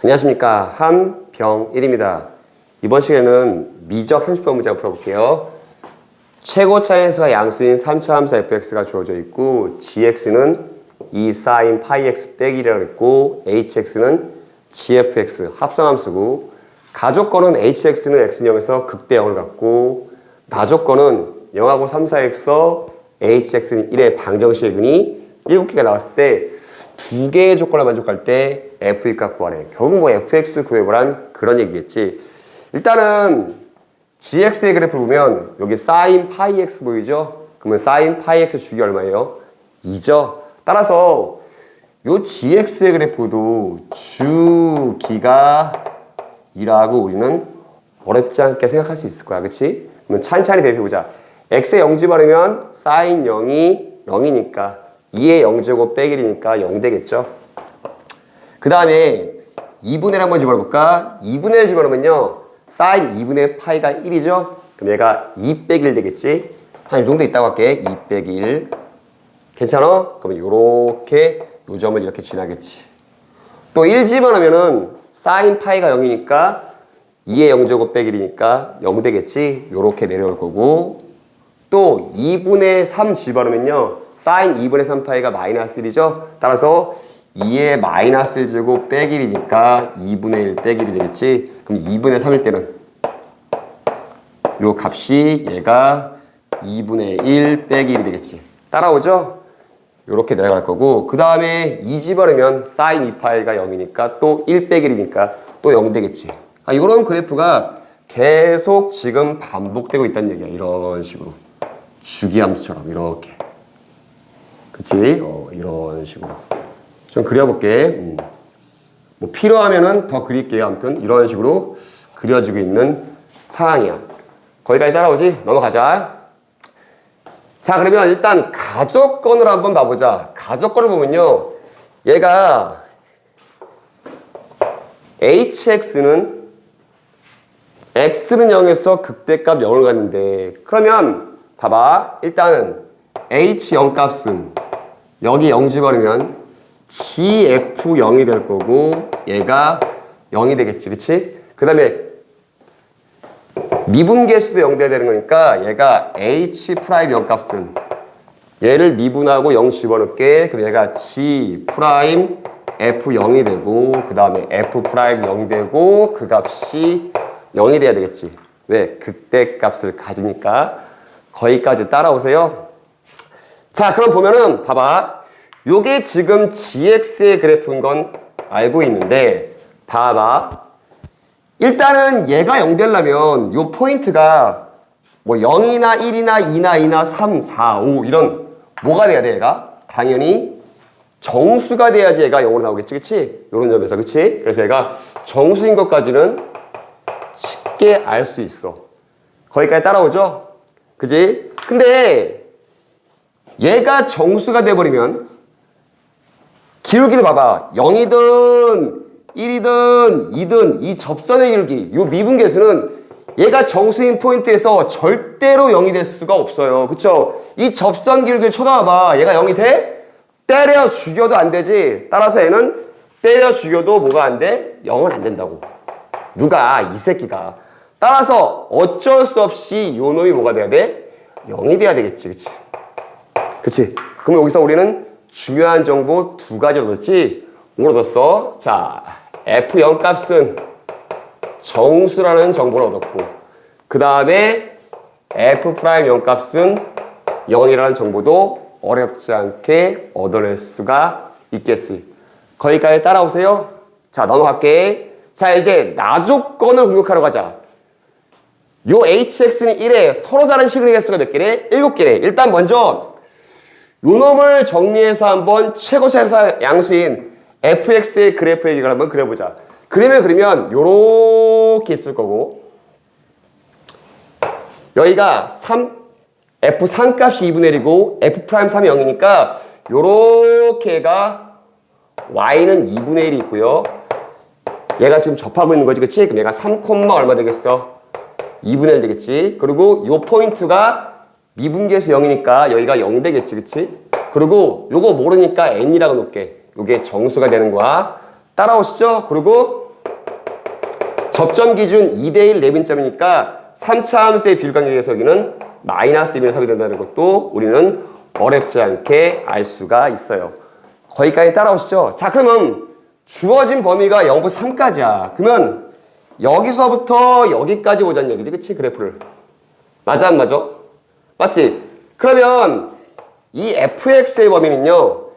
안녕하십니까 한병일입니다. 이번 시간에는 미적 30번 문제 풀어볼게요. 최고 차에서 양수인 3차 함수 fx가 주어져 있고 gx는 2 sin 파이 x 빼기라고 했고 hx는 gfx 합성함수고 가족권은 hx는 x는 0에서 극대 0을 갖고 나조건은 0하고 3, 4에서 hx는 1의 방정식이니 7개가 나왔을 때 두 개의 조건을 만족할 때 f 값 구하래. 결국 뭐 fx 구해보란 그런 얘기겠지. 일단은 gx의 그래프를 보면 여기 sin 파이 x 보이죠? 그러면 sin 파이 x 주기 얼마예요? 2죠. 따라서 요 gx의 그래프도 주기가 2라고 우리는 어렵지 않게 생각할 수 있을 거야. 그치? 그러면 찬찬히 대표보자. x에 0 집어넣으면 sin 0이 0이니까 2의 0제곱 빼기 1이니까 0 되겠죠. 그 다음에 2분의 1 한번 집어넣어볼까? 2분의 1 집어넣으면요. sin 2분의 파이가 1이죠? 그럼 얘가 2 빼기 1 되겠지? 한 이 정도 있다고 할게. 2 빼기 1. 괜찮아? 그러면 요렇게 요 점을 이렇게 지나겠지. 또 1 집어넣으면은 sin 파이가 0이니까 2의 0제곱 빼기 1이니까 0 되겠지? 요렇게 내려올 거고 또 2분의 3 집어넣으면요. Sin 2분의 3파이가 마이너스 1이죠. 따라서 2의 마이너스 1 제곱 빼기 1이니까 2분의 1 빼기 1이 되겠지. 그럼 2분의 3일 때는 요 값이 얘가 2분의 1 빼기 1이 되겠지. 따라오죠? 요렇게 내려갈 거고 그 다음에 2 집어넣으면 sin 2파이가 0이니까 또 1 빼기 1이니까 또 0 되겠지. 아, 요런 그래프가 계속 지금 반복되고 있다는 얘기야. 이런 식으로. 주기함수처럼 이렇게. 그치? 어, 이런 식으로. 좀 그려볼게. 음. 뭐 필요하면은 더 그릴게요. 아무튼 이런 식으로 그려지고 있는 상황이야. 거기까지 따라오지? 넘어가자. 자, 그러면 일단 가족권을 한번 봐보자. 가족권을 보면요. 얘가 hx는 x는 0에서 극대값 0을 갖는데 그러면 봐봐. 일단은 h0 값은 여기 0 집어넣으면 gf0이 될 거고 얘가 0이 되겠지. 그치? 그 다음에 미분계수도 0 돼야 되는 거니까 얘가 h 프라임 0 값은 얘를 미분하고 0 집어넣게. 그럼 얘가 g 프라임 f0이 되고 그 다음에 f 프라임 0 되고 그 값이 0이 돼야 되겠지. 왜? 극대 값을 가지니까 거기까지 따라오세요. 자, 그럼 보면은 봐봐. 요게 지금 gx의 그래프인 건 알고 있는데 봐봐. 일단은 얘가 0 되려면 요 포인트가 뭐 0이나 1이나 2나 2나 3, 4, 5 이런 뭐가 돼야 돼 얘가? 당연히 정수가 돼야지 얘가 0으로 나오겠지 그치? 요런 점에서 그치? 그래서 얘가 정수인 것까지는 쉽게 알 수 있어 거기까지 따라오죠? 그지? 근데 얘가 정수가 돼버리면 기울기를 봐봐 0이든 1이든 2든 이 접선의 기울기 요 미분계수는 얘가 정수인 포인트에서 절대로 0이 될 수가 없어요 그쵸? 이 접선 기울기를 쳐다봐봐 얘가 0이 돼? 때려 죽여도 안 되지 따라서 얘는 때려 죽여도 뭐가 안 돼? 0은 안 된다고 누가 이 새끼가 따라서 어쩔 수 없이 요 놈이 뭐가 돼야 돼? 0이 돼야 되겠지 그치? 그치? 그럼 여기서 우리는 중요한 정보 두 가지 얻었지? 뭘 얻었어? 자, F0 값은 정수라는 정보를 얻었고 그 다음에 F'0 값은 0이라는 정보도 어렵지 않게 얻어낼 수가 있겠지. 거기까지 따라오세요. 자, 넘어갈게. 자, 이제 나조건을 공격하러 가자. 요 hx는 1에 서로 다른 시그널 개수가 몇 개래? 7개래. 일단 먼저 요 놈을 정리해서 한번 최고차에서 양수인 fx의 그래프 얘기를 한번 그려보자. 그림을 그리면 요렇게 있을 거고 여기가 3 f3 값이 2분의 1이고 f'3이 0이니까 요렇게가 y는 2분의 1이 있고요. 얘가 지금 접하고 있는 거지, 그치? 그럼 얘가 3, 얼마 되겠어? 2분의 1 되겠지. 그리고 요 포인트가 미분계수 0이니까 여기가 0 되겠지, 그치? 그리고 요거 모르니까 n이라고 놓을게. 요게 정수가 되는 거야. 따라오시죠? 그리고 접점 기준 2대1 내빈점이니까 3차 함수의 비율 관계에 대해서 여기는 마이너스 1을 삽입된다는 것도 우리는 어렵지 않게 알 수가 있어요. 거기까지 따라오시죠. 자, 그러면 주어진 범위가 0부터 3까지야. 그러면 여기서부터 여기까지 오자는 얘기지, 그치? 그래프를. 맞아, 안 맞아? 맞지? 그러면 이 fx의 범위는요,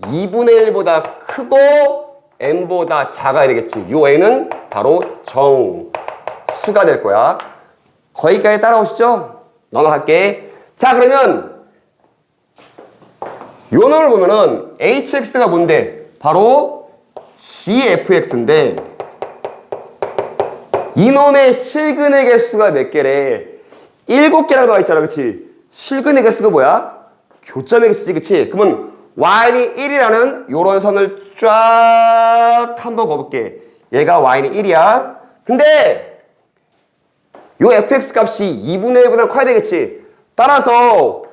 2분의 1보다 크고 n보다 작아야 되겠지. 요 n은 바로 정수가 될 거야. 거기까지 따라오시죠? 넘어갈게. 자, 그러면 요 놈을 보면은 hx가 뭔데? 바로 gfx인데 이놈의 실근의 개수가 몇 개래? 일곱 개라고 나와 있잖아, 그치? 실근의 개수가 뭐야? 교점의 개수지, 그치? 그러면 y는 1이라는 요런 선을 쫙 한번 거볼게. 얘가 y는 1이야. 근데 요 fx 값이 2분의 1보다 커야 되겠지? 따라서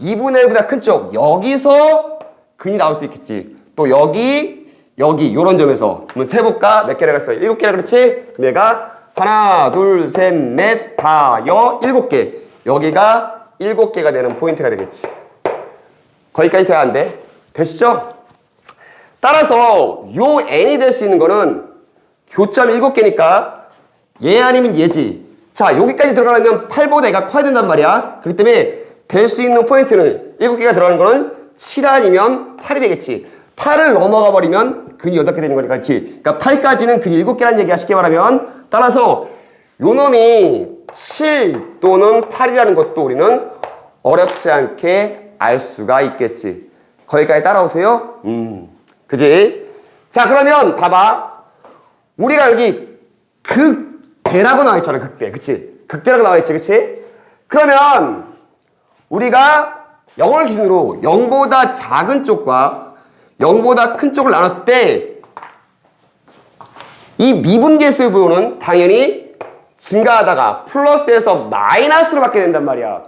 2분의 1보다 큰 쪽, 여기서 근이 나올 수 있겠지. 또 여기, 여기, 요런 점에서. 그러면 세볼까? 몇 개라고 했어? 일곱 개라 그렇지? 그럼 얘가 하나, 둘, 셋, 넷, 다, 여, 일곱 개. 여기가 일곱 개가 되는 포인트가 되겠지. 거기까지 돼야 안 돼. 되시죠? 따라서 요 n이 될 수 있는 거는 교점 일곱 개니까 얘 아니면 얘지. 자, 여기까지 들어가려면 8보다 얘가 커야 된단 말이야. 그렇기 때문에 될 수 있는 포인트는 7개가 들어가는 거는 7 아니면 8이 되겠지. 8을 넘어가 버리면 근이 8개 되는 거니까 그렇지. 그러니까 8까지는 근이 7개라는 얘기야. 쉽게 말하면. 따라서 요 놈이 7 또는 8이라는 것도 우리는 어렵지 않게 알 수가 있겠지. 거기까지 따라오세요. 음. 그지? 자, 그러면 봐봐. 우리가 여기 극대라고 나와 있잖아, 극대. 그치? 극대라고 나와 있지, 그치? 그러면 우리가 0을 기준으로 0보다 작은 쪽과 0보다 큰 쪽을 나눴을 때 이 미분계수의 부호는 당연히 증가하다가 플러스에서 마이너스로 바뀌게 된단 말이야.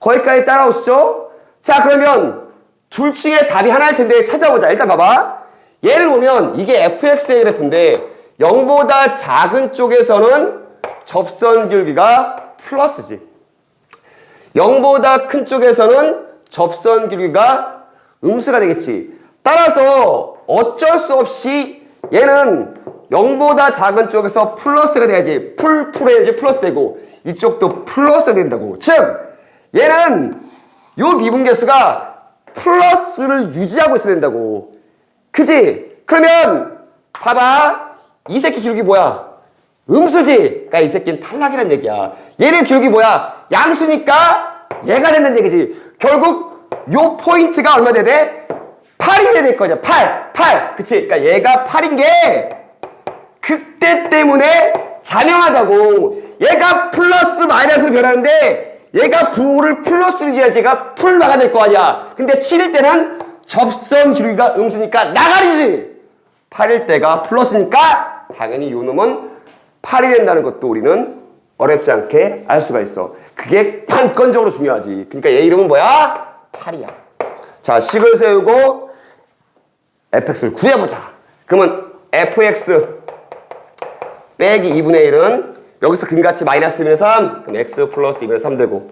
거기까지 따라오시죠? 자, 그러면 둘 중에 답이 하나일 텐데 찾아보자. 일단 봐봐. 얘를 보면 이게 fx의 그래프인데 0보다 작은 쪽에서는 접선 길기가 플러스지. 0보다 큰 쪽에서는 접선 길이가 음수가 되겠지. 따라서 어쩔 수 없이 얘는 0보다 작은 쪽에서 플러스가 돼야지. 풀, 풀해야지 플러스 되고 이쪽도 플러스 된다고. 즉, 얘는 요 미분계수가 플러스를 유지하고 있어야 된다고. 그지? 그러면 봐봐. 이 새끼 기울기 뭐야? 음수지. 그러니까 이 새끼는 탈락이란 얘기야. 얘는 기울기 뭐야? 양수니까 얘가 된다는 얘기지. 결국 요 포인트가 얼마 돼야 돼? 8이 돼야 될 거죠. 8. 8. 그치? 그러니까 얘가 8인 게 극대 때문에 자명하다고. 얘가 플러스 마이너스로 변하는데 얘가 부호를 플러스로 지어야지 얘가 풀 막아낼 거 아니야. 근데 7일 때는 접선 기울기가 음수니까 나가리지. 8일 때가 플러스니까 당연히 요 놈은 8이 된다는 것도 우리는 어렵지 않게 알 수가 있어. 그게 관건적으로 중요하지. 그러니까 얘 이름은 뭐야? 8이야. 자, 식을 세우고 fx를 구해보자. 그러면 fx 빼기 2분의 1은 여기서 근같이 마이너스 2분의 3 그럼 x 플러스 2분의 3 되고.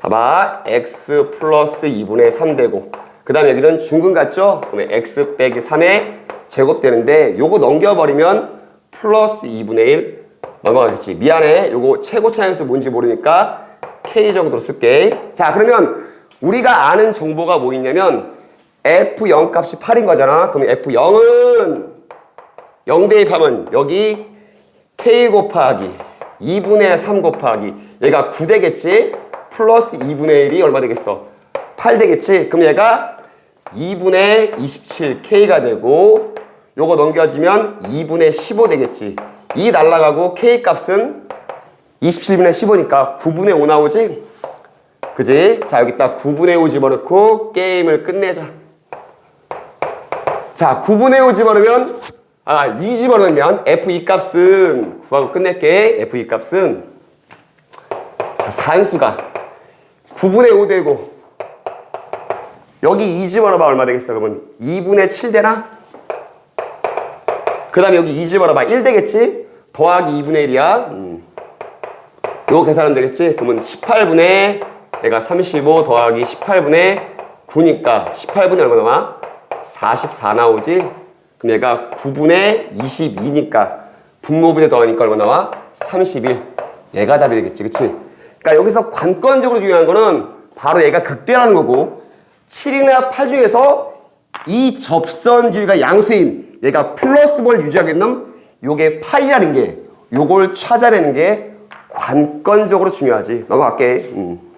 봐봐. x 플러스 2분의 3 되고. 그 다음에 여기는 중근 같죠? 그러면 x 빼기 3의 제곱 되는데 요거 넘겨버리면 플러스 2분의 1 넘어가겠지. 미안해. 요거 최고 차항수 뭔지 모르니까 k 정도로 쓸게. 자 그러면 우리가 아는 정보가 뭐 있냐면 f0 값이 8인 거잖아. 그럼 f0은 0 대입하면 여기 k 곱하기 2분의 3 곱하기 얘가 9 되겠지? 플러스 2분의 1이 얼마 되겠어? 8 되겠지? 그럼 얘가 2분의 27k가 되고 요거 넘겨주면 2분의 15 되겠지? 2 날라가고 k 값은 27분의 15니까 9분의 5 나오지? 그지? 자 여기다 9분의 5 집어넣고 게임을 끝내자 자 9분의 5 집어넣으면 아, 2 집어넣으면 F2 값은 구하고 끝낼게. F2 값은 자, 산수가 9분의 5 되고 여기 2 집어넣어봐 얼마 되겠어? 그러면 2분의 7 되나? 그 다음에 여기 2 집어넣어봐 1 되겠지? 더하기 2분의 1이야. 음. 요거 계산하면 되겠지? 그러면 18분의 얘가 35 더하기 18분의 9니까 18분의 얼마 나와? 44 나오지? 그럼 얘가 9분의 22니까 분모분의 더하니까 얼마 나와? 31. 얘가 답이 되겠지, 그치? 그러니까 여기서 관건적으로 중요한 거는 바로 얘가 극대라는 거고 7이나 8 중에서 이 접선 지위가 양수인 얘가 플러스 뭘 유지하겠는 요게 파이라는 게 요걸 찾아내는 게 관건적으로 중요하지. 넘어갈게. 음.